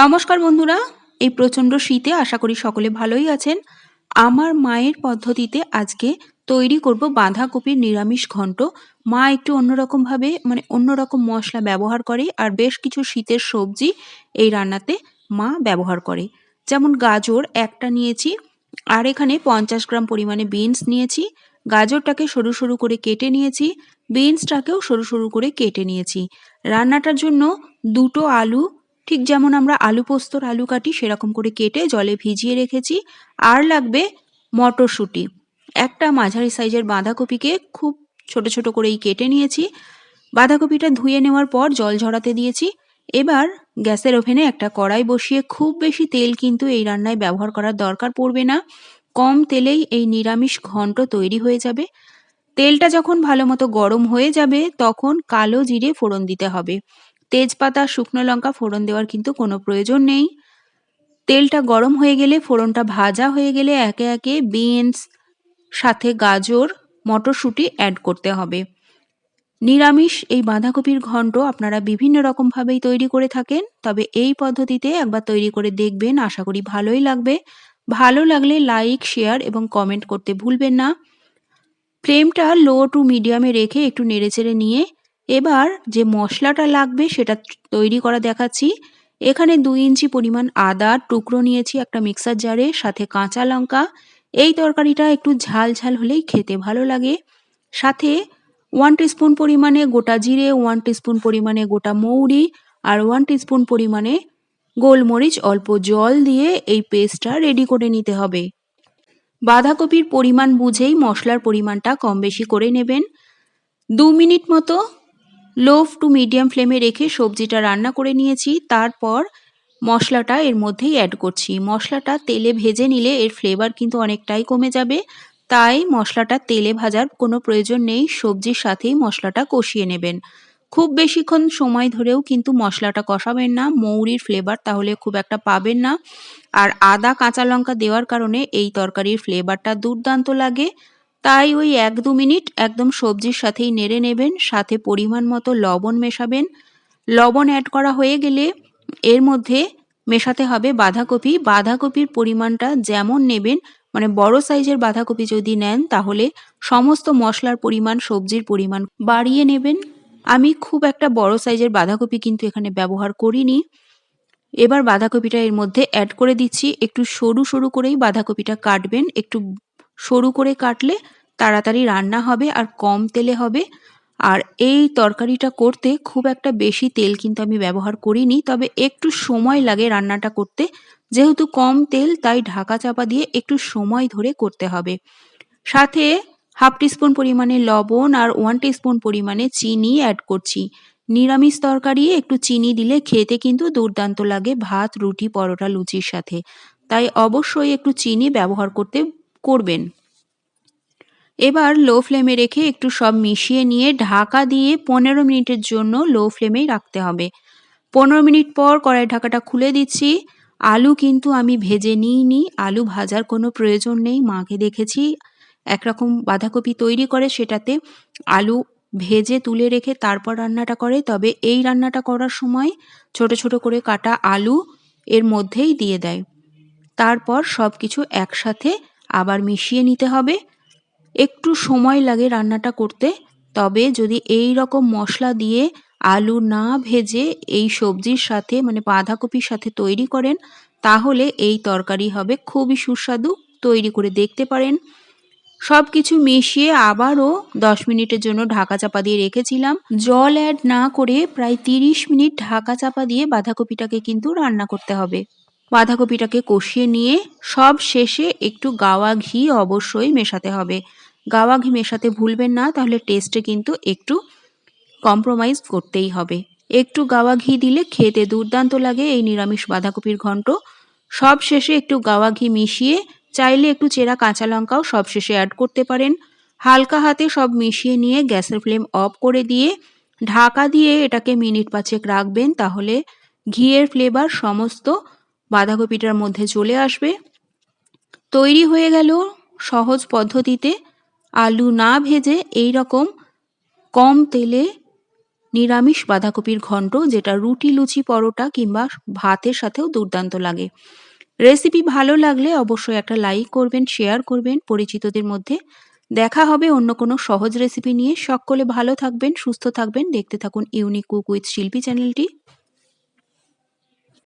নমস্কার বন্ধুরা, এই প্রচণ্ড শীতে আশা করি সকলে ভালোই আছেন। আমার মায়ের পদ্ধতিতে আজকে তৈরি করব বাঁধাকপির নিরামিষ ঘন্ট মা একটু অন্যরকমভাবে মানে অন্যরকম মশলা ব্যবহার করে আর বেশ কিছু শীতের সবজি এই রান্নাতে মা ব্যবহার করে। যেমন গাজর একটা নিয়েছি আর এখানে পঞ্চাশ গ্রাম পরিমাণে বিনস নিয়েছি। গাজরটাকে সরু সরু করে কেটে নিয়েছি, বিনসটাকেও সরু সরু করে কেটে নিয়েছি। রান্নাটার জন্য দুটো আলু ঠিক যেমন আমরা আলু পোস্তর আলু কাটি সেরকম করে কেটে জলে ভিজিয়ে রেখেছি। আর লাগবে মটরশুঁটি। একটা মাঝারি সাইজের বাঁধাকপিকে খুব ছোট ছোট করেই কেটে নিয়েছি। বাঁধাকপিটা ধুয়ে নেওয়ার পর জল ঝরাতে দিয়েছি। এবার গ্যাসের ওভেনে একটা কড়াই বসিয়ে খুব বেশি তেল কিন্তু এই রান্নায় ব্যবহার করার দরকার পড়বে না। কম তেলেই এই নিরামিষ ঘন্ট তৈরি হয়ে যাবে। তেলটা যখন ভালো মতো গরম হয়ে যাবে তখন কালো জিরে ফোড়ন দিতে হবে। তেজপাতা, শুকনো লঙ্কা ফোড়ন দেওয়ার কিন্তু কোনো প্রয়োজন নেই। তেলটা গরম হয়ে গেলে, ফোড়নটা ভাজা হয়ে গেলে একে একে বিনস, সাথে গাজর, মটরশুঁটি অ্যাড করতে হবে। নিরামিষ এই বাঁধাকপির ঘন্ট আপনারা বিভিন্ন রকমভাবেই তৈরি করে থাকেন, তবে এই পদ্ধতিতে একবার তৈরি করে দেখবেন, আশা করি ভালোই লাগবে। ভালো লাগলে লাইক, শেয়ার এবং কমেন্ট করতে ভুলবেন না। ফ্লেমটা লো টু মিডিয়ামে রেখে একটু নেড়েচেড়ে নিয়ে এবার যে মশলাটা লাগবে সেটা তৈরি করা দেখাচ্ছি। এখানে দুই ইঞ্চি পরিমাণ আদার টুকরো নিয়েছি একটা মিক্সার জারে, সাথে কাঁচা লঙ্কা। এই তরকারিটা একটু ঝাল ঝাল হলেই খেতে ভালো লাগে। সাথে ওয়ান টিস্পুন পরিমাণে গোটা জিরে ওয়ান টিস্পুন পরিমাণে গোটা মৌরি আর ওয়ান টিস্পুন পরিমাণে গোলমরিচ অল্প জল দিয়ে এই পেস্টটা রেডি করে নিতে হবে। বাঁধাকপির পরিমাণ বুঝেই মশলার পরিমাণটা কম বেশি করে নেবেন। দু মিনিট মতো লো টু মিডিয়াম ফ্লেমে রেখে সবজিটা রান্না করে নিয়েছি। তারপর মশলাটা এর মধ্যেই অ্যাড করছি। মশলাটা তেলে ভেজে নিলে এর ফ্লেভার কিন্তু অনেকটাই কমে যাবে। তাই মশলাটা তেলে ভাজার কোনো প্রয়োজন নেই। সবজির সাথেই মশলাটা কষিয়ে নেবেন। খুব বেশিক্ষণ সময় ধরেও কিন্তু মশলাটা কষাবেন না। মৌরির ফ্লেভার তাহলে খুব একটা পাবেন না। আর আদা, কাঁচা লঙ্কা দেওয়ার কারণে এই তরকারির ফ্লেভারটা দুর্দান্ত লাগে। তাই ওই এক দু মিনিট একদম সবজির সাথেই নেড়ে নেবেন, সাথে পরিমাণ মতো লবণ মেশাবেন। লবণ অ্যাড করা হয়ে গেলে এর মধ্যে মেশাতে হবে বাঁধাকপি। বাঁধাকপির পরিমাণটা যেমন নেবেন মানে বড় সাইজের বাঁধাকপি যদি নেন, তাহলে সমস্ত মশলার পরিমাণ, সবজির পরিমাণ বাড়িয়ে নেবেন। আমি খুব একটা বড় সাইজের বাঁধাকপি কিন্তু এখানে ব্যবহার করিনি। এবার বাঁধাকপিটা এর মধ্যে অ্যাড করে দিচ্ছি। একটু সরু সরু করেই বাঁধাকপিটা কাটবেন। একটু সরু করে কাটলে তাড়াতাড়ি রান্না হবে আর কম তেলে হবে। আর এই তরকারিটা করতে খুব একটা বেশি তেল কিন্তু আমি ব্যবহার করিনি, তবে একটু সময় লাগে রান্নাটা করতে। যেহেতু কম তেল, তাই ঢাকা চাপা দিয়ে একটু সময় ধরে করতে হবে। সাথে হাফ টিস্পুন পরিমাণে লবণ আর ওয়ান টিস্পুন পরিমাণে চিনি অ্যাড করছি। নিরামিষ তরকারি, একটু চিনি দিলে খেতে কিন্তু দুর্দান্ত লাগে ভাত, রুটি, পরোটা, লুচির সাথে। তাই অবশ্যই একটু চিনি ব্যবহার করতে করবেন। এবার লো ফ্লেমে রেখে একটু সব মিশিয়ে নিয়ে ঢাকা দিয়ে পনেরো মিনিটের জন্য লো ফ্লেমেই রাখতে হবে। পনেরো মিনিট পর কড়াই ঢাকাটা খুলে দিচ্ছি। আলু কিন্তু আমি ভেজে নিইনি। আলু ভাজার কোনো প্রয়োজন নেই। মাকে দেখেছি একরকম বাঁধাকপি তৈরি করে সেটাতে আলু ভেজে তুলে রেখে তারপর রান্নাটা করে। তবে এই রান্নাটা করার সময় ছোট ছোট করে কাটা আলু এর মধ্যেই দিয়ে দেয়। তারপর সব কিছু একসাথে আবার মিশিয়ে নিতে হবে। একটু সময় লাগে রান্নাটা করতে, তবে যদি এই রকম মশলা দিয়ে আলু না ভেজে এই সবজির সাথে মানে বাঁধাকপির সাথে তৈরি করেন, তাহলে এই তরকারি হবে খুবই সুস্বাদু, তৈরি করে দেখতে পারেন। সব কিছু মিশিয়ে আবারও দশ মিনিটের জন্য ঢাকা চাপা দিয়ে রেখেছিলাম। জল অ্যাড না করে প্রায় তিরিশ মিনিট ঢাকা চাপা দিয়ে বাঁধাকপিটাকে কিন্তু রান্না করতে হবে। বাঁধাকপিটাকে কষিয়ে নিয়ে সব শেষে একটু গাওয়া ঘি অবশ্যই মেশাতে হবে। গাওয়া ঘি মেশাতে ভুলবেন না, তাহলে টেস্টে কিন্তু একটু কম্প্রোমাইজ করতেই হবে। একটু গাওয়া ঘি দিলে খেতে দুর্দান্ত লাগে এই নিরামিষ বাঁধাকপির ঘন্ট। সব শেষে একটু গাওয়া ঘি মিশিয়ে চাইলে একটু চেরা কাঁচা লঙ্কাও সব শেষে অ্যাড করতে পারেন। হালকা হাতে সব মিশিয়ে নিয়ে গ্যাসের ফ্লেম অফ করে দিয়ে ঢাকা দিয়ে এটাকে মিনিট পাঁচেক রাখবেন, তাহলে ঘিয়ের ফ্লেভার সমস্ত বাঁধাকপিটার মধ্যে চলে আসবে। তৈরি হয়ে গেল সহজ পদ্ধতিতে আলু না ভেজে এই রকম কম তেলে নিরামিষ বাঁধাকপির ঘন্ট যেটা রুটি, লুচি, পরোটা কিংবা ভাতের সাথেও দুর্দান্ত লাগে। রেসিপি ভালো লাগলে অবশ্যই একটা লাইক করবেন, শেয়ার করবেন। পরিচিতদের মধ্যে দেখা হবে অন্য কোনো সহজ রেসিপি নিয়ে। সকলে ভালো থাকবেন, সুস্থ থাকবেন। দেখতে থাকুন ইউনিক কুক উইথ শিল্পী চ্যানেলটি।